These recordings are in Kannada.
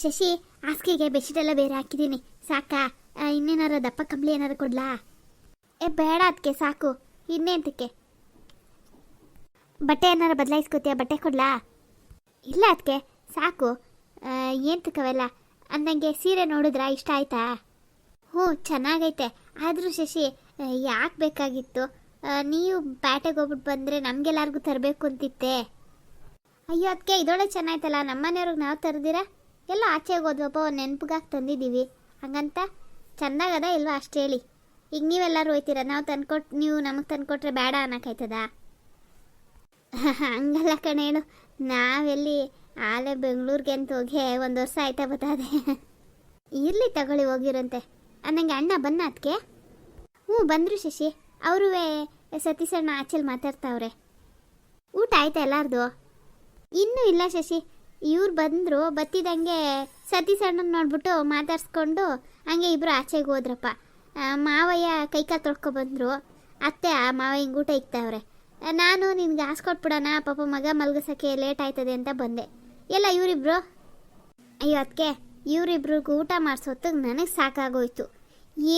ಶಶಿ, ಹಾಸಿಗೆಗೆ ಬೆಡ್ಶೀಟ್ ಎಲ್ಲ ಬೇರೆ ಹಾಕಿದ್ದೀನಿ. ಸಾಕಾ? ಇನ್ನೇನಾರ ದಪ್ಪ ಕಂಬಳಿ ಏನಾರು ಕೊಡ್ಲಾ? ಏ, ಬೇಡ ಅದಕ್ಕೆ ಸಾಕು. ಇನ್ನೇಂತಕ್ಕೆ? ಬಟ್ಟೆ ಏನಾರು ಬದಲಾಯಿಸ್ಕೋತೀಯ? ಬಟ್ಟೆ ಕೊಡ್ಲಾ? ಇಲ್ಲ ಅದಕ್ಕೆ ಸಾಕು. ಏಂತಕ್ಕವೆಲ್ಲ? ಅಂದಂಗೆ ಸೀರೆ ನೋಡಿದ್ರಾ? ಇಷ್ಟ ಆಯ್ತಾ? ಹ್ಞೂ, ಚೆನ್ನಾಗೈತೆ. ಆದರೂ ಶಶಿ ಯಾಕೆ ಬೇಕಾಗಿತ್ತು? ನೀವು ಪ್ಯಾಟೆಗೆ ಹೋಗ್ಬಿಟ್ಟು ಬಂದರೆ ನಮಗೆಲ್ಲರಿಗೂ ತರಬೇಕು ಅಂತಿತ್ತೆ. ಅಯ್ಯೋ ಅದಕ್ಕೆ ಇದೊಳ್ಳೆ ಚೆನ್ನಾಯ್ತಲ್ಲ? ನಮ್ಮನೆಯವ್ರಿಗೆ ನಾವು ತರದಿರಾ? ಎಲ್ಲ ಆಚೆಗೆ ಹೋದ್ವಪ್ಪ ನೆನ್ಪಿಗಾಗಿ ತಂದಿದ್ದೀವಿ. ಹಂಗಂತ ಚೆನ್ನಾಗದ ಇಲ್ವಾ ಅಷ್ಟು ಹೇಳಿ. ಈಗ ನೀವೆಲ್ಲರೂ ಹೋಯ್ತೀರ? ನಾವು ತಂದ್ಕೊಟ್ಟು ನೀವು ನಮಗೆ ತಂದ್ಕೊಟ್ರೆ ಬೇಡ ಅನ್ನೋಕ್ಕಾಯ್ತದ? ಹಂಗಲ್ಲ ಕಣೇಳು ನಾವೆಲ್ಲಿ ಆಲೆ ಬೆಂಗಳೂರಿಗೆ ಅಂತ ಹೋಗಿ ಒಂದು ವರ್ಷ ಆಯ್ತಾ ಬತ್ತದೆ ಇರಲಿ ತಗೊಳ್ಳಿ ಹೋಗಿರಂತೆ. ನನಗೆ ಅಣ್ಣ ಬನ್ನ ಅದಕ್ಕೆ ಹ್ಞೂ, ಬಂದರು ಶಶಿ. ಅವರು ಸತೀಶಣ್ಣ ಆಚೆಲಿ ಮಾತಾಡ್ತಾವ್ರೆ. ಊಟ ಆಯ್ತಾ ಎಲ್ಲಾರ್ದು? ಇನ್ನೂ ಇಲ್ಲ ಶಶಿ. ಇವ್ರು ಬಂದರು, ಬತ್ತಿದಂಗೆ ಸತೀಶಣ್ಣನ ನೋಡ್ಬಿಟ್ಟು ಮಾತಾಡ್ಸ್ಕೊಂಡು ಹಂಗೆ ಇಬ್ಬರು ಆಚೆಗೆ ಹೋದ್ರಪ್ಪ. ಮಾವಯ್ಯ ಕೈಕಾಲು ತೊಳ್ಕೊ ಬಂದರು. ಅತ್ತೆ, ಆ ಮಾವಯ್ಯಂಗೆ ಊಟ ಇಕ್ತಾವ್ರೆ. ನಾನು ನಿನ್ಗೆ ಹಾಸ್ಕೊಟ್ಬಿಡೋಣ ಪಾಪ ಮಗ ಮಲ್ಗಸಕ್ಕೆ ಲೇಟ್ ಆಯ್ತದೆ ಅಂತ ಬಂದೆ. ಎಲ್ಲ ಇವರಿಬ್ರು? ಅಯ್ಯೋ ಅದಕ್ಕೆ ಇವರಿಬ್ರಿಗೂ ಊಟ ಮಾಡಿಸೋತ್ತಿಗೆ ನನಗೆ ಸಾಕಾಗೋಯ್ತು.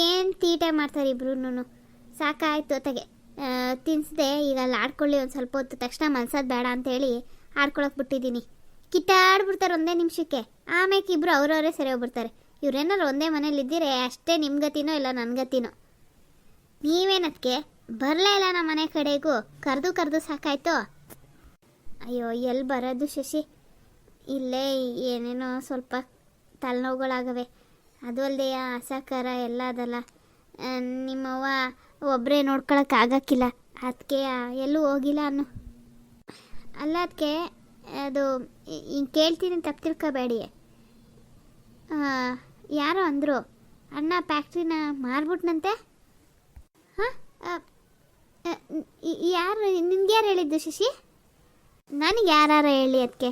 ಏನು ತೀಟೆ ಮಾಡ್ತಾರೆ ಇಬ್ರು ಸಾಕಾಯ್ತು, ಅತ್ತಗೆ. ತಿನ್ನಿಸ್ದೆ ಈಗ ಅಲ್ಲಿ ಆಡ್ಕೊಳ್ಳಿ ಒಂದು ಸ್ವಲ್ಪ ಹೊತ್ತು, ತಕ್ಷಣ ಮನ್ಸೋದು ಬೇಡ ಅಂತೇಳಿ ಆಡ್ಕೊಳಕ್ಕೆ ಬಿಟ್ಟಿದ್ದೀನಿ. ಕಿತ್ತಾಡ್ಬಿಡ್ತಾರೆ ಒಂದೇ ನಿಮಿಷಕ್ಕೆ. ಆಮೇಲೆ ಇಬ್ರು ಅವ್ರವರೇ ಸರಿ ಹೋಗ್ಬಿಡ್ತಾರೆ. ಇವ್ರೇನಾರು ಒಂದೇ ಮನೇಲಿ ಇದ್ದೀರಿ? ಅಷ್ಟೇ ನಿಮ್ಮ ಗತಿನೋ ಇಲ್ಲ ನನ್ನ ಗತಿನೋ? ನೀವೇನದಕ್ಕೆ ಬರಲೇ ಇಲ್ಲ ನಮ್ಮ ಮನೆ ಕಡೆಗೂ. ಕರೆದು ಕರೆದು ಸಾಕಾಯ್ತು? ಅಯ್ಯೋ ಎಲ್ಲಿ ಬರೋದು ಶಶಿ? ಇಲ್ಲೇ ಏನೇನೋ ಸ್ವಲ್ಪ ತಲೆನೋವುಗಳಾಗವೆ. ಅದು ಅಲ್ಲದೆ ಅಸಹಕಾರ ಎಲ್ಲ ಅದಲ್ಲ. ನಿಮ್ಮವ್ವ ಒಬ್ಬರೇ ನೋಡ್ಕೊಳಕ್ಕಾಗಕ್ಕಿಲ್ಲ ಅದಕ್ಕೆ ಎಲ್ಲೂ ಹೋಗಿಲ್ಲ ಅನ್ನು. ಅಲ್ಲ ಅದಕ್ಕೆ ಅದು ಹಿಂಗೆ ಕೇಳ್ತೀನಿ ತಪ್ಪು ತಿಳ್ಕೊಬೇಡಿ. ಯಾರೋ ಅಂದರು, ಅಣ್ಣ ಫ್ಯಾಕ್ಟ್ರಿನ ಮಾರ್ಬಿಟ್ನಂತೆ? ಹಾಂ? ಯಾರು, ನಿನ್ಗೆ ಯಾರು ಹೇಳಿದ್ದು ಶಶಿ? ನನಗೆ ಯಾರು ಹೇಳಿ ಅದಕ್ಕೆ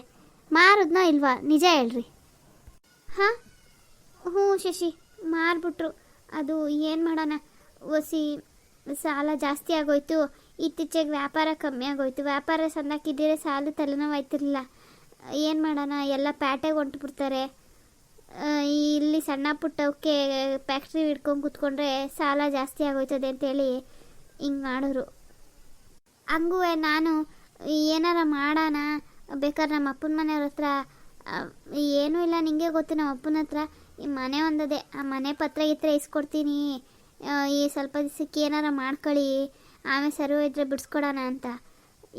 ಮಾರದ್ನೋ ಇಲ್ವಾ, ನಿಜ ಹೇಳ್ರಿ. ಹಾಂ? ಹ್ಞೂ ಶಶಿ, ಮಾರ್ಬಿಟ್ರು. ಅದು ಏನು ಮಾಡೋಣ? ಒಸಿ, ಸಾಲ ಜಾಸ್ತಿ ಆಗೋಯ್ತು. ಇತ್ತೀಚೆಗೆ ವ್ಯಾಪಾರ ಕಮ್ಮಿ ಆಗೋಯ್ತು. ವ್ಯಾಪಾರ ಸಣ್ಣಕ್ಕಿದ್ದರೆ ಸಾಲು ತಲೆನೋವು ಆಯ್ತಿರಲಿಲ್ಲ ಏನು ಮಾಡೋಣ? ಎಲ್ಲ ಪ್ಯಾಟೆಗೆ ಹೊಂಟ್ಬಿಡ್ತಾರೆ ಇಲ್ಲಿ ಸಣ್ಣ ಪುಟ್ಟವಕ್ಕೆ ಫ್ಯಾಕ್ಟ್ರಿ ಹಿಡ್ಕೊಂಡು ಕೂತ್ಕೊಂಡ್ರೆ ಸಾಲ ಜಾಸ್ತಿ ಆಗೋಯ್ತದೆ ಅಂತೇಳಿ ಹಿಂಗೆ ಮಾಡೋರು. ಹಂಗೂ ನಾನು ಏನಾರ ಮಾಡೋಣ? ಬೇಕಾದ್ರೆ ನಮ್ಮ ಅಪ್ಪನ ಮನೆಯವ್ರ ಹತ್ರ ಏನೂ ಇಲ್ಲ, ನಿಂಗೆ ಗೊತ್ತು. ನಮ್ಮ ಅಪ್ಪನ ಹತ್ರ ಈ ಮನೆ ಒಂದದೆ. ಆ ಮನೆ ಪತ್ರ ಗಿತ್ರ ಇಸ್ಕೊಡ್ತೀನಿ. ಈ ಸ್ವಲ್ಪ ದಿವಸಕ್ಕೆ ಏನಾರ ಮಾಡ್ಕೊಳ್ಳಿ. ಆಮೇಲೆ ಸರಿ ಇದ್ರೆ ಬಿಡಿಸ್ಕೊಡೋಣ ಅಂತ.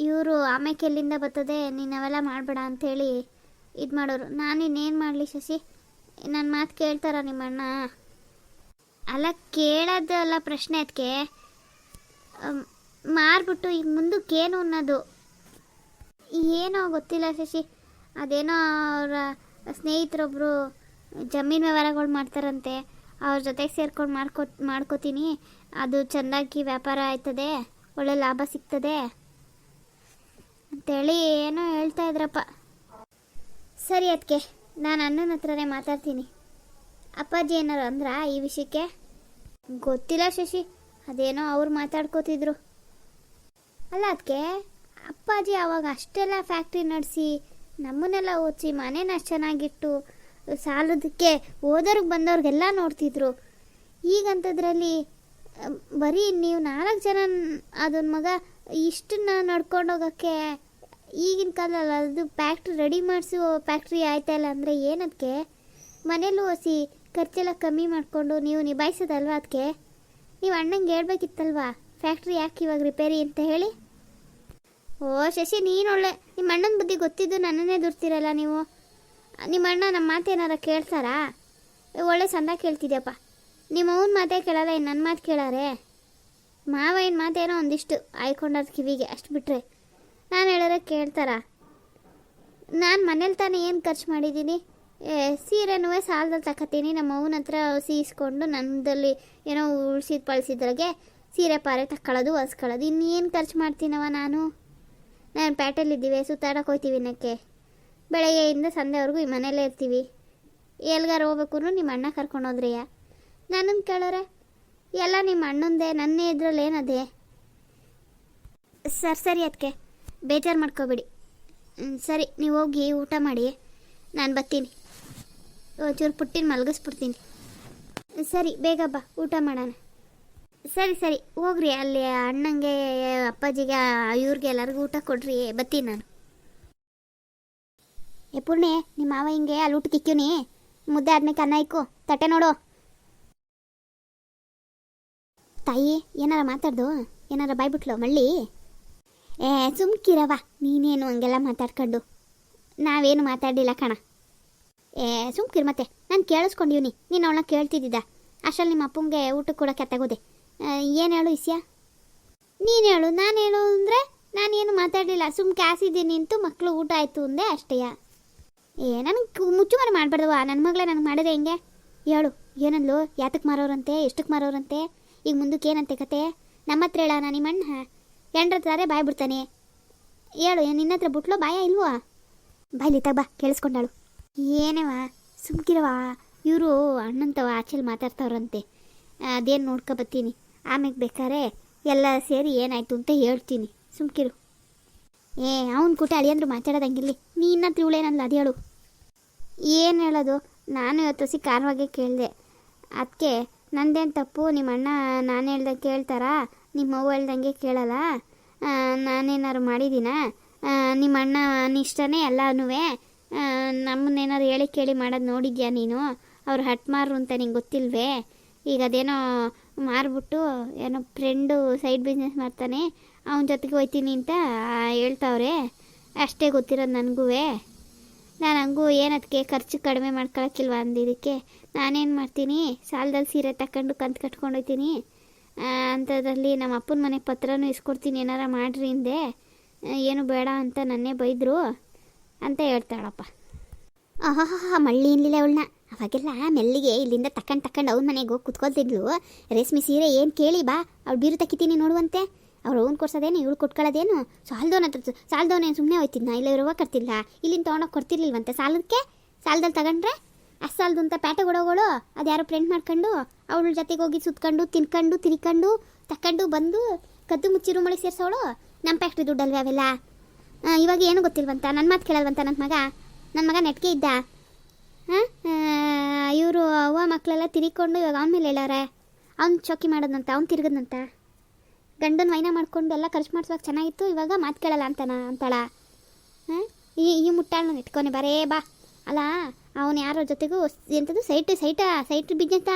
ಇವರು ಆಮೆ ಕೆಲ್ಲಿಂದ ಬರ್ತದೆ ನೀನು ಅವೆಲ್ಲ ಮಾಡಬೇಡ ಅಂಥೇಳಿ ಇದು ಮಾಡೋರು. ನಾನು ಇನ್ನೇನು ಮಾಡಲಿ ಶಶಿ? ನನ್ನ ಮಾತು ಕೇಳ್ತಾರ ನಿಮ್ಮ ಅಣ್ಣ ಅಲ್ಲ ಕೇಳೋದಲ್ಲ ಪ್ರಶ್ನೆ ಅದಕ್ಕೆ ಮಾರ್ಬಿಟ್ಟು ಈಗ ಮುಂದಕ್ಕೇನು ಅನ್ನೋದು. ಏನೋ ಗೊತ್ತಿಲ್ಲ ಶಶಿ. ಅದೇನೋ ಅವರ ಸ್ನೇಹಿತರೊಬ್ಬರು ಜಮೀನು ವ್ಯವಹಾರಗಳು ಮಾಡ್ತಾರಂತೆ. ಅವ್ರ ಜೊತೆಗೆ ಸೇರ್ಕೊಂಡು ಮಾಡ್ಕೊ ಮಾಡ್ಕೋತೀನಿ. ಅದು ಚೆನ್ನಾಗಿ ವ್ಯಾಪಾರ ಆಯ್ತದೆ, ಒಳ್ಳೆ ಲಾಭ ಸಿಗ್ತದೆ ಅಂತೇಳಿ ಏನೋ ಹೇಳ್ತಾ ಇದ್ರಪ್ಪ. ಸರಿ ಅದಕ್ಕೆ ನಾನು ಅಣ್ಣನ ಹತ್ರನೇ ಮಾತಾಡ್ತೀನಿ. ಅಪ್ಪಾಜಿ ಏನಾರು ಅಂದ್ರ ಈ ವಿಷಯಕ್ಕೆ? ಗೊತ್ತಿಲ್ಲ ಶಶಿ, ಅದೇನೋ ಅವ್ರು ಮಾತಾಡ್ಕೋತಿದ್ರು. ಅಲ್ಲ ಅದಕ್ಕೆ ಅಪ್ಪಾಜಿ ಅವಾಗ ಅಷ್ಟೆಲ್ಲ ಫ್ಯಾಕ್ಟ್ರಿ ನಡೆಸಿ, ನಮ್ಮನ್ನೆಲ್ಲ ಓದಿಸಿ, ಮನೇನ ಚೆನ್ನಾಗಿಟ್ಟು, ಸಾಲದಕ್ಕೆ ಓದೋರಿಗೆ ಬಂದವ್ರಿಗೆಲ್ಲ ನೋಡ್ತಿದ್ರು. ಈಗಂಥದ್ರಲ್ಲಿ ಬರೀ ನೀವು ನಾಲ್ಕು ಜನ ಅದನ್ನ ಮಗ, ಇಷ್ಟನ್ನ ನಡ್ಕೊಂಡು ಹೋಗೋಕ್ಕೆ ಈಗಿನ ಕಾಲದಲ್ಲಿ ಅದು ಫ್ಯಾಕ್ಟ್ರಿ ರೆಡಿ ಮಾಡಿಸೋ ಫ್ಯಾಕ್ಟ್ರಿ ಆಯ್ತಲ್ಲ ಅಂದರೆ ಏನದಕ್ಕೆ ಮನೇಲೂ ಹಸಿ ಖರ್ಚೆಲ್ಲ ಕಮ್ಮಿ ಮಾಡಿಕೊಂಡು ನೀವು ನಿಭಾಯಿಸೋದಲ್ವಾ ಅದಕ್ಕೆ ನೀವು ಅಣ್ಣಂಗೆ ಹೇಳ್ಬೇಕಿತ್ತಲ್ವಾ ಫ್ಯಾಕ್ಟ್ರಿ ಯಾಕೆ ಇವಾಗ ರಿಪೇರಿ ಅಂತ ಹೇಳಿ? ಓ ಶಶಿ, ನೀನು ಒಳ್ಳೆ ನಿಮ್ಮ ಅಣ್ಣನ ಬುದ್ಧಿ ಗೊತ್ತಿದ್ದು ನನ್ನನ್ನೇ ದುರ್ತಿರಲ್ಲ ನೀವು? ನಿಮ್ಮ ಅಣ್ಣ ನಮ್ಮ ಮಾತೇನಾರ ಕೇಳ್ತಾರಾ? ಒಳ್ಳೆ ಸಂದ ಕೇಳ್ತಿದ್ಯಪ್ಪ. ನಿಮ್ಮ ಅವನ ಮಾತೇ ಕೇಳಲ್ಲ ಇನ್ನು ನನ್ನ ಮಾತು ಕೇಳಾರೆ? ಮಾವ ಏನು ಮಾತೇನೋ ಒಂದಿಷ್ಟು ಆಯ್ಕೊಂಡದ ಕಿವಿಗೆ, ಅಷ್ಟು ಬಿಟ್ಟರೆ ನಾನು ಹೇಳಿದ್ರೆ ಕೇಳ್ತಾರಾ? ನಾನು ಮನೇಲಿ ತಾನೇ ಏನು ಖರ್ಚು ಮಾಡಿದ್ದೀನಿ ಸೀರೆನೂ ಸಾಲದಲ್ಲಿ ತಗೋತೀನಿ ನಮ್ಮ ಅವನ ಹತ್ರ ಸೀಸ್ಕೊಂಡು ನನ್ನದಲ್ಲಿ ಏನೋ ಉಳಿಸಿದ ಪಳಿಸಿದ್ರಾಗೆ ಸೀರೆ ಪಾರೆ ತಕ್ಕೊಳ್ಳೋದು ಹೊಸ್ಕೊಳ್ಳೋದು ಇನ್ನೇನು ಖರ್ಚು ಮಾಡ್ತೀನವ ನಾನು? ನಾನು ಪ್ಯಾಟೆಲಿದ್ದೀವಿ ಸುತ್ತಾಡಕ್ಕೆ ಹೋಗ್ತೀವಿ ಇನ್ನಕ್ಕೆ. ಬೆಳಗ್ಗೆಯಿಂದ ಸಂಜೆವರೆಗೂ ಈ ಮನೇಲೇ ಇರ್ತೀವಿ. ಎಲ್ಲಿಗಾರು ಹೋಗ್ಬೇಕು ನಿಮ್ಮ ಅಣ್ಣ ಕರ್ಕೊಂಡು ಹೋದ್ರಿಯ? ನನ್ನನ್ನು ಕೇಳೋರೆ? ಎಲ್ಲ ನಿಮ್ಮ ಅಣ್ಣಂದೆ, ನನ್ನ ಇದ್ರಲ್ಲಿ ಏನದೆ? ಸರ್, ಸರಿ ಅದಕ್ಕೆ ಬೇಜಾರು ಮಾಡ್ಕೋಬೇಡಿ. ಸರಿ, ನೀವು ಹೋಗಿ ಊಟ ಮಾಡಿ. ನಾನು ಬರ್ತೀನಿ. ಒಂಚೂರು ಪುಟ್ಟಿನ ಮಲಗಿಸ್ಬಿಡ್ತೀನಿ. ಸರಿ, ಬೇಗ ಬಾ, ಊಟ ಮಾಡೋಣ. ಸರಿ ಸರಿ, ಹೋಗ್ರಿ. ಅಲ್ಲಿ ಅಣ್ಣಂಗೆ, ಅಪ್ಪಾಜಿಗೆ, ಇವ್ರಿಗೆ ಎಲ್ಲರಿಗೂ ಊಟ ಕೊಡ್ರಿ. ಬತ್ತೀನಿ ನಾನು. ಏ, ಪೂರ್ಣೆ, ನಿಮ್ಮ ಮಾವ ಹಿಂಗೆ ಅಲ್ಲಿ ಊಟಕ್ಕೆ ಇಕ್ಕಿವ್ನಿ. ಮುದ್ದೆ ಆದ್ಮೇಲೆ ಅನ್ನ ತಟ್ಟೆ ನೋಡು. ತಾಯಿ, ಏನಾರ ಮಾತಾಡ್ದು? ಏನಾರ ಬಾಯ್ಬಿಟ್ಲು ಮಳ್ಳಿ? ಏ ಸುಮ್ಕಿರವ ನೀನೇನು ಹಂಗೆಲ್ಲ ಮಾತಾಡ್ಕೊಂಡು. ನಾವೇನು ಮಾತಾಡಿಲ್ಲ ಕಣ. ಏ, ಸುಮ್ಕಿರ್ ಮತ್ತೆ, ನಾನು ಕೇಳಿಸ್ಕೊಂಡಿವ್ನಿ, ನೀನು ಅವಳನ್ನ ಕೇಳ್ತಿದ್ದಿದ್ದ. ಅಷ್ಟರಲ್ಲಿ ನಿಮ್ಮ ಅಪ್ಪಂಗೆ ಊಟಕ್ಕೆ ಕೊಡೋಕೆ ತಗೋದೆ ಏನು ಹೇಳು ಇಸ್ಯಾ? ನೀನು ಹೇಳು, ನಾನು ಹೇಳು ಅಂದರೆ ನಾನೇನು ಮಾತಾಡಲಿಲ್ಲ ಸುಮ್ ಕ್ಯಾಸಿದ್ದೀನಿ ನಿಂತು ಮಕ್ಕಳು ಊಟ ಆಯಿತು ಅಂದೆ ಅಷ್ಟೇಯ ಏ, ನನಗೆ ಮುಚ್ಚು ಮುಚ್ಚುಮರೆ ಮಾಡಬಾರ್ದವ ನನ್ನ ಮಗಳೇ ನನಗೆ ಮಾಡಿದೆ ಹೆಂಗೆ? ಹೇಳು, ಏನಂದ್ಲು? ಯಾತಕ್ಕೆ ಮಾರೋರಂತೆ ಎಷ್ಟಕ್ಕೆ ಮಾರೋರಂತೆ? ಈಗ ಮುಂದಕ್ಕೆ ಏನಂತೆ ಕತೆ? ನಮ್ಮ ಹತ್ರ ಹೇಳ ನಿಮ್ಮ ಅಣ್ಣ? ಎಂಡ್ರ ಹತ್ರ ಬಾಯ್ ಬಿಡ್ತಾನೆ. ಹೇಳು, ನಿನ್ನ ಹತ್ರ ಬಿಟ್ಲೋ ಬಾಯ ಇಲ್ವಾ? ಬಾಯ್ಲಿ ತಗ ಬಾ, ಕೇಳಿಸ್ಕೊಂಡಾಳು. ಏನೇವ? ಸುಮ್ಕಿರವ. ಇವರು ಅಣ್ಣಂತವ ಆಚೆಲಿ ಮಾತಾಡ್ತಾವ್ರಂತೆ. ಅದೇನು ನೋಡ್ಕೊ ಬರ್ತೀನಿ ಆಮೇಲೆ ಬೇಕಾರೆ ಎಲ್ಲ ಸೇರಿ ಏನಾಯ್ತು ಅಂತ ಹೇಳ್ತೀನಿ. ಸುಮ್ಕಿರು. ಏ, ಅವನ ಕೂಟ ಅಳಿಯಂದ್ರು ಮಾತಾಡೋದಂಗಿರ್ಲಿ ನೀನ ತಿಳುಳೇನಲ್ಲ ಅದು ಹೇಳು ಏನು ಹೇಳೋದು? ನಾನು ಇವತ್ತು ಸಿ ಕಾರವಾಗೆ ಕೇಳಿದೆ. ಅದಕ್ಕೆ ನಂದೇನು ತಪ್ಪು? ನಿಮ್ಮ ಅಣ್ಣ ನಾನು ಹೇಳ್ದಂಗೆ ಕೇಳ್ತಾರಾ? ನಿಮ್ಮ ಅವ್ವ ಹೇಳ್ದಂಗೆ ಕೇಳಲ್ಲ? ನಾನೇನಾದ್ರು ಮಾಡಿದ್ದೀನ ನಿಮ್ಮ ಅಣ್ಣ ಇಷ್ಟನೇ ಎಲ್ಲನೂ? ನಮ್ಮನ್ನೇನಾದ್ರು ಹೇಳಿ ಕೇಳಿ ಮಾಡೋದು ನೋಡಿದ್ಯಾ ನೀನು? ಅವ್ರು ಹಟ್ ಮಾರು ಅಂತ ನಿಂಗೆ ಗೊತ್ತಿಲ್ವೇ? ಈಗ ಅದೇನೋ ಮಾರ್ಬಿಟ್ಟು ಏನೋ ಫ್ರೆಂಡು ಸೈಡ್ ಬಿಸ್ನೆಸ್ ಮಾಡ್ತಾನೆ, ಅವನ ಜೊತೆಗೆ ಹೋಯ್ತೀನಿ ಅಂತ ಹೇಳ್ತಾವ್ರೆ? ಅಷ್ಟೇ ಗೊತ್ತಿರೋದು ನನಗೂ ನಾನು ಹಂಗೂ ಏನದಕ್ಕೆ ಖರ್ಚು ಕಡಿಮೆ ಮಾಡ್ಕೊಳಕ್ಕಿಲ್ವ ಅಂದಿದ್ದಕ್ಕೆ ನಾನೇನು ಮಾಡ್ತೀನಿ ಸಾಲದಲ್ಲಿ ಸೀರೆ ತಗೊಂಡು ಕಂತು ಕಟ್ಕೊಂಡು ಹೋಗ್ತೀನಿ. ಅಂಥದ್ರಲ್ಲಿ ನಮ್ಮ ಅಪ್ಪನ ಮನೆ ಪತ್ರನೂ ಇಸ್ಕೊಡ್ತೀನಿ, ಏನಾರ ಮಾಡ್ರಿ ಹಿಂದೆ ಏನು ಬೇಡ ಅಂತ ನನ್ನೇ ಬೈದರು ಅಂತ ಹೇಳ್ತಾಳಪ್ಪ. ಆಹಾ ಮಳ್ಳಿ ಇಲ್ಲಿಲ್ಲ ಅವಳನ್ನ ಅವಾಗೆಲ್ಲ ಮೆಲ್ಲಿಗೆ ಇಲ್ಲಿಂದ ತಕ್ಕಂಡು ತಕ್ಕಂಡು ಅವ್ನ ಮನೆಗೆ ಹೋಗಿ ಕುತ್ಕೊಳ್ತಿದ್ಲು. ರೇಷ್ಮೆ ಸೀರೆ ಏನು ಕೇಳಿ ಬಾ, ಅವ್ಳು ಬೀರು ತಕ್ಕಿತೀನಿ ನೋಡುವಂತೆ. ಅವ್ರು ಅವ್ನು ಕೊಡ್ಸೋದೇನು ಇವಳು ಕೊಟ್ಕೊಳ್ಳೋದೇನು ಸಾಲದವನ ಹತ್ರ ಸಾಲದವನೇನು ಸುಮ್ಮನೆ ಹೋಯ್ತಿದ್ನ? ಇಲ್ಲ ಇರುವ ಕರ್ತಿಲ್ಲ ಇಲ್ಲಿಂದ ತೊಗೊಂಡೋಗಿ ಕೊಡ್ತಿರ್ಲಿಲ್ವಂತೆ? ಸಾಲದಕ್ಕೆ ಸಾಲದಲ್ಲಿ ತಗೊಂಡ್ರೆ? ಅಷ್ಟು ಸಾಲದು ಅಂತ ಪ್ಯಾಟೆ ಅದು ಯಾರೋ ಪ್ರಿಂಟ್ ಮಾಡ್ಕೊಂಡು, ಅವಳ ಜೊತೆಗೆ ಹೋಗಿ ಸುತ್ಕೊಂಡು, ತಿನ್ಕೊಂಡು ತಿರ್ಕೊಂಡು ತಕೊಂಡು ಬಂದು ಕದ್ದು ಮುಚ್ಚಿರು ಮಳೆ ಸೇರಿಸೋಳು. ನಮ್ಮ ಫ್ಯಾಕ್ಟ್ರಿ ದುಡ್ಡಲ್ವೇ ಅವೆಲ್ಲ? ಇವಾಗ ಏನು ಗೊತ್ತಿಲ್ವಂತ? ನನ್ನ ಮಾತು ಕೇಳಲ್ವಂತ ನನ್ನ ಮಗ? ನನ್ನ ಮಗ ನೆಟ್ಗೆ ಇದ್ದ? ಇವರು ಅವ್ವ ಮಕ್ಕಳೆಲ್ಲ ತಿರಿಕೊಂಡು ಇವಾಗ ಅವನ ಮೇಲೆ ಹೇಳೋರೆ ಅವ್ನು ಚೌಕಿ ಮಾಡೋದಂತ ಅವ್ನು ತಿರ್ಗದಂತ ಗಂಡನ ವೈನ ಮಾಡ್ಕೊಂಡು ಎಲ್ಲ ಖರ್ಚು ಮಾಡಿಸುವಾಗ ಚೆನ್ನಾಗಿತ್ತು, ಇವಾಗ ಮಾತು ಕೇಳಲ್ಲ ಅಂತಾನ, ಅಂತಾಳ. ಈ ಈ ಮುಟ್ಟಾಳನ್ನ ಇಟ್ಕೊನೆ ಬರೇ ಬಾ. ಅಲ್ಲ, ಅವನು ಯಾರ ಜೊತೆಗೂ ಎಂಥದ್ದು ಸೈಟ್, ಸೈಟ, ಸೈಟ್ ಬಿದ್ದಂತ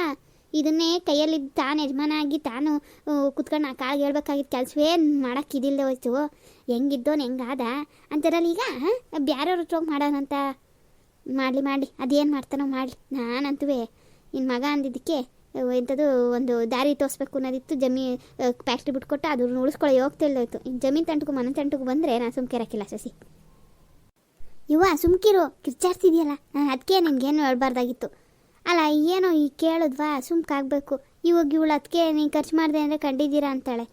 ಇದನ್ನೇ ಕೈಯಲ್ಲಿ ತಾನು ಯಜಮಾನ ಆಗಿ ತಾನು ಕುತ್ಕೊಂಡು ಆ ಕಾಳಿಗೆ ಹೇಳ್ಬೇಕಾಗಿತ್ತು ಕೆಲಸವೇ ಮಾಡೋಕ್ಕಿದಿಲ್ಲದೆ ಹೋಯ್ತು. ಹೆಂಗಿದ್ದೋನು, ಹೆಂಗಾದ? ಅಂತಾರಲ್ಲ ಈಗ ಬ್ಯಾರವ್ರ ಹೋಗಿ ಮಾಡೋಣಂತ. ಮಾಡಲಿ ಮಾಡಲಿ, ಅದೇನು ಮಾಡ್ತಾನೋ ಮಾಡಲಿ. ನಾನಂತೂ ನಿನ್ನ ಮಗ ಅಂದಿದ್ದಕ್ಕೆ ಎಂಥದ್ದು ಒಂದು ದಾರಿ ತೋರಿಸ್ಬೇಕು ಅನ್ನೋದಿತ್ತು. ಜಮಿ ಫ್ಯಾಕ್ಟ್ರಿ ಬಿಟ್ಕೊಟ್ಟು ಅದನ್ನ ಉಳಿಸ್ಕೊಳ್ಳೋ ಹೋಗ್ತಿಲ್ದೋಯ್ತು ಇನ್ನು ಜಮೀನ್ ತಂಟಗೂ ಮನೆ ತಂಟಗೂ ಬಂದರೆ ನಾನು ಸುಮ್ಕಿರಕ್ಕಿಲ್ಲ ಸಸಿ. ಇವ ಸುಮ್ಕಿರು. ಕಿರ್ಚಾಡ್ತಿದ್ಯಲ್ಲ. ನಾನು ಅದಕ್ಕೆ ನಿನಗೇನು ಹೇಳ್ಬಾರ್ದಾಗಿತ್ತು. ಅಲ್ಲ, ಏನೋ ಈ ಕೇಳಿದ್ವಾ? ಸುಮ್ಕಾಗಬೇಕು ಇವಾಗ ಇವಳು ಅದಕ್ಕೆ ನೀನು ಖರ್ಚು ಮಾಡಿದೆ ಅಂದರೆ ಕಂಡಿದ್ದೀರಾ ಅಂತಾಳೆ.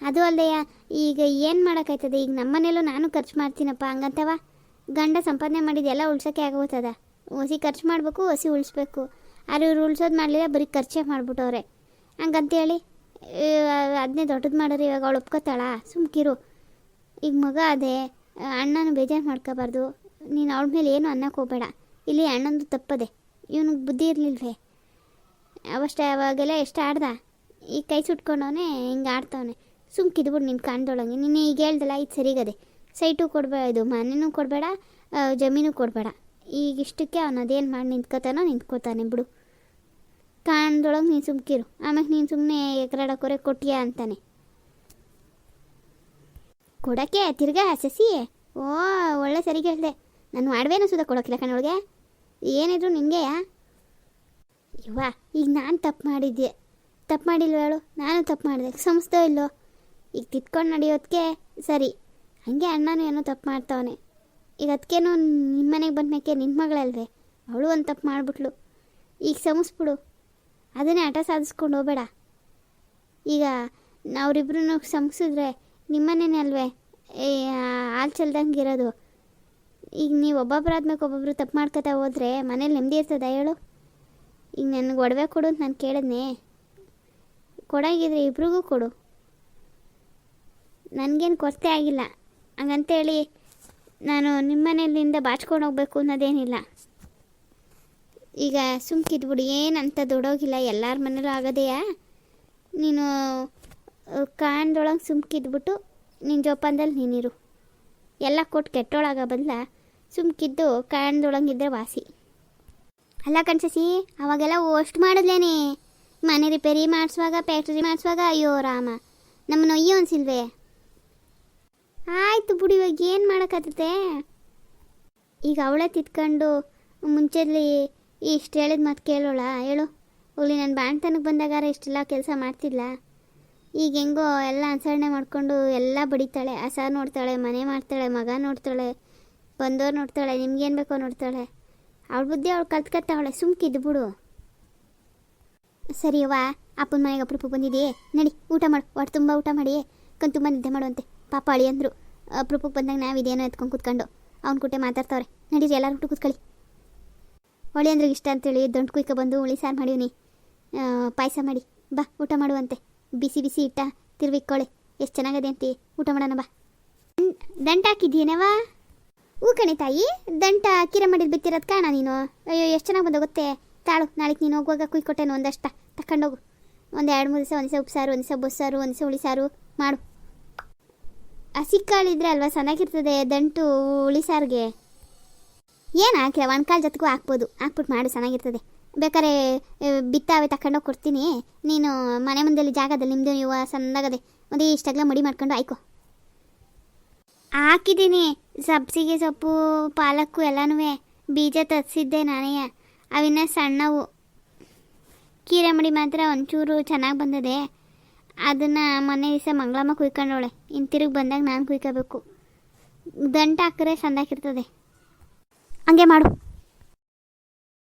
ಅದು ಅಲ್ಲದೆಯ ಈಗ ಏನು ಮಾಡೋಕ್ಕಾಯ್ತದೆ? ಈಗ ನಮ್ಮನೇಲೂ ನಾನು ಖರ್ಚು ಮಾಡ್ತೀನಪ್ಪ. ಹಂಗಂತವ? ಗಂಡ ಸಂಪಾದನೆ ಮಾಡಿದ್ದೆಲ್ಲ ಉಳ್ಸೋಕ್ಕೆ ಆಗೋಗ್ತದ ಹೊಸಿ ಖರ್ಚು ಮಾಡಬೇಕು ಹೊಸಿ ಉಳಿಸ್ಬೇಕು. ಆದ್ರೆ ಇವ್ರು ಉಳ್ಸೋದು ಮಾಡಲಿಲ್ಲ, ಬರೀ ಖರ್ಚೇ ಮಾಡ್ಬಿಟ್ಟವ್ರೆ. ಹಂಗಂತೇಳಿ ಅದನ್ನೇ ದೊಡ್ಡದು ಮಾಡೋರು ಇವಾಗ ಅವಳು ಒಪ್ಕೋತಾಳ? ಸುಮ್ಕಿರು ಈಗ ಮಗ ಅದೇ, ಅಣ್ಣನ ಬೇಜಾರು ಮಾಡ್ಕೋಬಾರ್ದು. ನೀನು ಅವಳ ಮೇಲೆ ಏನು ಅನ್ನಕ್ಕೆ ಹೋಗಬೇಡ. ಇಲ್ಲಿ ಅಣ್ಣಂದು ತಪ್ಪದೆ. ಇವನಿಗೆ ಬುದ್ಧಿ ಇರಲಿಲ್ವೇ? ಅವಷ್ಟೇ ಅವಾಗೆಲ್ಲ ಎಷ್ಟು ಆಡ್ದ? ಈಗ ಕೈ ಸುಟ್ಕೊಂಡವನೇ, ಹಿಂಗೆ ಆಡ್ತವನೆ. ಸುಮ್ಕಿದ್ಬಿಡು ನಿನ್ನ ಕಾಣ್ದೊಳಂಗೆ. ನೀನು ಈಗ ಹೇಳ್ದಲ್ಲ, ಇದು ಸರಿಗದೆ. ಸೈಟು ಕೊಡಬೇಡ ಇದು ಮನೆನೂ ಕೊಡಬೇಡ ಜಮೀನು ಕೊಡಬೇಡ. ಈಗ ಇಷ್ಟಕ್ಕೆ ಅವನು ಅದೇನು ಮಾಡಿ ನಿಂತ್ಕೋತಾನೋ ನಿಂತ್ಕೋತಾನೆ ಬಿಡು. ಕಾಣ್ದೊಳಗೆ ನೀನು ಸುಮ್ಕಿರು. ಆಮೇಲೆ ನೀನು ಸುಮ್ಮನೆ ಕೊರೆ ಕೊಟ್ಟಿಯಾ ಅಂತಾನೆ. ಕೊಡಕ್ಕೆ, ತಿರ್ಗಾ ಸಸಿ? ಓ, ಒಳ್ಳೆ ಸರಿ ಕೇಳಿದೆ. ನಾನು ಮಾಡ್ಬೇನೋ ಸುದ ಕೊಡೋಕಿಲ್ಲ ಕಣೊಳಗೆ ಏನಿದ್ರು ನಿನಗೆಯಾ? ಇವ ಈಗ ನಾನು ತಪ್ಪು ಮಾಡಿದ್ದೆ. ತಪ್ಪು ಮಾಡಿಲ್ವ ಹೇಳು? ನಾನು ತಪ್ಪು ಮಾಡಿದೆ. ಸಂಸ್ಥೆ ಇಲ್ಲೋ? ಈಗ ತಿತ್ಕೊಂಡು ನಡೆಯೋದಕ್ಕೆ ಸರಿ. ಹಾಗೆ ಅಣ್ಣನೂ ಏನೋ ತಪ್ಪು ಮಾಡ್ತಾವನೆ. ಈಗ ಅದಕ್ಕೇನು ನಿಮ್ಮ ಮನೆಗೆ ಬಂದ್ಮೇಕೆ ನಿನ್ನ ಮಗಳಲ್ವೇ? ಅವಳು ಒಂದು ತಪ್ಪು ಮಾಡಿಬಿಟ್ಲು. ಈಗ ಸಮಸ್ಬಿಡು ಅದನ್ನೇ ಹಠ ಸಾಧಿಸ್ಕೊಂಡು ಹೋಗಬೇಡ. ಈಗ ಅವರಿಬ್ರು ಸಮಸಿದ್ರೆ ನಿಮ್ಮನೇನೆ ಅಲ್ವೇ? ಹಾಲು ಚೆಲ್ದಂಗೆ ಇರೋದು. ಈಗ ನೀವು ಒಬ್ಬೊಬ್ರು ಆದ್ಮೇಲೆ ಒಬ್ಬೊಬ್ರು ತಪ್ಪು ಮಾಡ್ಕೊತಾ ಹೋದ್ರೆ ಮನೇಲಿ ನೆಮ್ಮದಿ ಇರ್ತದ ಹೇಳು? ಈಗ ನನಗೆ ಒಡವೆ ಕೊಡು ಅಂತ ನಾನು ಕೇಳಿದ್ನೆ. ಕೊಡಂಗಿದ್ರೆ ಇಬ್ರಿಗೂ ಕೊಡು. ನನಗೇನು ಕೊರತೆ ಆಗಿಲ್ಲ. ಹಂಗಂತೇಳಿ ನಾನು ನಿಮ್ಮ ಮನೆಯಲ್ಲಿಂದ ಬಾಚ್ಕೊಂಡು ಹೋಗ್ಬೇಕು ಅನ್ನೋದೇನಿಲ್ಲ. ಈಗ ಸುಮ್ಕಿದ್ಬಿಡು, ಏನಂತ ದುಡೋಗಿಲ್ಲ ಎಲ್ಲರ ಮನೇಲೂ ಆಗೋದೆಯಾ? ನೀನು ಕಾಣ್ದೊಳಗೆ ಸುಮ್ಕಿದ್ಬಿಟ್ಟು ನಿನ್ನ ಜೋಪಾನದಲ್ಲಿ ನೀನಿರು. ಎಲ್ಲ ಕೊಟ್ಟು ಕೆಟ್ಟೊಳಗ ಬದಲ, ಸುಮ್ಕಿದ್ದು ಕಾಣ್ದೊಳಗಿದ್ರೆ ವಾಸಿ. ಅಲ್ಲ ಕಣ್ಸಸಿ, ಅವಾಗೆಲ್ಲ ಅಷ್ಟು ಮಾಡಿದ್ಲೇನೆ. ಮನೆ ರಿಪೇರಿ ಮಾಡಿಸುವಾಗ, ಫ್ಯಾಕ್ಟ್ರಿ ಮಾಡಿಸುವಾಗ, ಅಯ್ಯೋ ರಾಮ. ನಮ್ಮನ್ನು ಅಯ್ಯೋ ಅನ್ಸಿಲ್ವೇ? ಆಯ್ತು ಬಿಡು, ಇವಾಗ ಏನು ಮಾಡೋಕ್ಕಾಗುತ್ತೆ ಈಗ ಅವಳೇ ತಿತ್ಕೊಂಡು ಮುಂಚೆಲಿ ಇಷ್ಟು ಹೇಳಿದ ಮಾತು ಕೇಳೋಳ? ಹೇಳು. ಹೋಗ್ಲಿ ನಾನು ಬಾಣ್ತನಕ್ಕೆ ಬಂದಾಗಾರ ಇಷ್ಟೆಲ್ಲ ಕೆಲಸ ಮಾಡ್ತಿಲ್ಲ ಈಗ ಹೆಂಗೋ ಎಲ್ಲ ಅನುಸರಣೆ ಮಾಡಿಕೊಂಡು ಎಲ್ಲ ಬಡಿತಾಳೆ. ಹಸ ನೋಡ್ತಾಳೆ, ಮನೆ ಮಾಡ್ತಾಳೆ, ಮಗ ನೋಡ್ತಾಳೆ, ಬಂದವ್ರು ನೋಡ್ತಾಳೆ, ನಿಮ್ಗೇನು ಬೇಕೋ ನೋಡ್ತಾಳೆ. ಅವಳ ಬುದ್ಧಿ ಅವಳು ಕಲ್ತ್ಕತ್ತಾವಳೆ ಸುಮ್ಕಿದ್ದು ಬಿಡು. ಸರಿ ಅವ್ವ, ಅಪ್ಪನ ಮನೆಗೆ ಅಪ್ರೂಪ ಬಂದಿದೆಯೇ? ನಡಿ, ಊಟ ಮಾಡು. ಒಟ್ಟು ತುಂಬ ಊಟ ಮಾಡಿ ಕಣ್ ತುಂಬ ನಿದ್ದೆ ಮಾಡುವಂತೆ. ಪಾಪ ಅಳಿ ಅಂದರು. ಅಪ್ರೂಪಕ್ಕೆ ಬಂದಾಗ ನಾವು ಇದೇನೋ ಎತ್ಕೊಂಡು ಕೂತ್ಕೊಂಡು ಅವ್ನ ಕುಟೆ ಮಾತಾಡ್ತಾವ್ರೆ. ನಡೀರಿ, ಎಲ್ಲರೂ ಊಟ ಕೂತ್ಕೊಳ್ಳಿ. ಹೊಳಿ ಅಂದ್ರೆ ಇಷ್ಟ ಅಂತೇಳಿ ದೊಡ್ಡ ಕುಯ್ಕ ಬಂದು ಹುಳಿ ಸಾರು ಮಾಡೀನಿ ಪಾಯಸ ಮಾಡಿ, ಬಾ, ಊಟ ಮಾಡುವಂತೆ. ಬಿಸಿ ಬಿಸಿ ಇಟ್ಟ ತಿರ್ವಿಕ್ಕೊಳ್ಳಿ ಎಷ್ಟು ಚೆನ್ನಾಗದೆ ಅಂತಿ, ಊಟ ಮಾಡೋಣ ಬಾ. ದಂಟ್- ದಂಟ ಹಾಕಿದ್ಯೇನವಾ ಹೂ ಕಣೆ ತಾಯಿ, ದಂಟ ಕಿರ ಮಾಡಿದ್ದು ಬಿತ್ತಿರೋದು ಕಾಣ ನೀನು? ಅಯ್ಯೋ, ಎಷ್ಟು ಚೆನ್ನಾಗಿ ಬಂದ ಗೊತ್ತೇ. ತಾಳು, ನಾಳೆಗೆ ನೀನು ಹೋಗುವಾಗ ಕುಯ್ಕೊಟ್ಟೇನು ಒಂದಷ್ಟ. ತಕೊಂಡೋಗು ಒಂದು ಎರಡು ಮೂರು ದಿವಸ, ಒಂದು ದಿವಸ ಉಪ್ಸಾರು, ಒಂದು ದಿವಸ ಬಸ್ಸಾರು, ಒಂದು ದಿವಸ ಹುಳಿ ಸಾರು ಮಾಡು. ಹಸಿ ಕಾಳಿದ್ರೆ ಅಲ್ವಾ? ಚೆನ್ನಾಗಿರ್ತದೆ ದಂಟು ಹುಳಿ ಸಾರಿಗೆ. ಏನು ಹಾಕಿ ಒಣಕಾಲು ಜೊತೆಗೂ ಹಾಕ್ಬೋದು. ಹಾಕ್ಬಿಟ್ಟು ಮಾಡು, ಚೆನ್ನಾಗಿರ್ತದೆ. ಬೇಕಾದ್ರೆ ಬಿತ್ತಾವೆ ತಗೊಂಡೋಗಿ ಕೊಡ್ತೀನಿ. ನೀನು ಮನೆ ಮುಂದೆಲ್ಲಿ ಜಾಗದಲ್ಲಿ ನಿಮ್ಮದು ನೀವು ಸಂದಾಗದೆ ಒಂದು ಇಷ್ಟಾಗಲೇ ಮಡಿ ಮಾಡ್ಕೊಂಡು ಆಯ್ಕೊ ಹಾಕಿದ್ದೀನಿ. ಸಬ್ಸಿಗೆ ಸೊಪ್ಪು, ಪಾಲಕ್ಕು ಎಲ್ಲನೂ ಬೀಜ ತರಿಸಿದ್ದೆ ನಾನೇ ಅವಿನ್ನ ಸಣ್ಣವು. ಕೀರೆ ಮಡಿ ಮಾತ್ರ ಒಂಚೂರು ಚೆನ್ನಾಗಿ ಬಂದದೆ. ಅದನ್ನು ಮೊನ್ನೆ ದಿವಸ ಮಂಗಳಮ್ಮ ಕುಯ್ಕೊಂಡವಳೆ. ಇನ್ನು ತಿರುಗಿ ಬಂದಾಗ ನಾನು ಕುಯ್ಕೋಬೇಕು. ದಂಟ ಹಾಕಿದ್ರೆ ಸಂದಾಕಿರ್ತದೆ ಹಂಗೆ ಮಾಡು.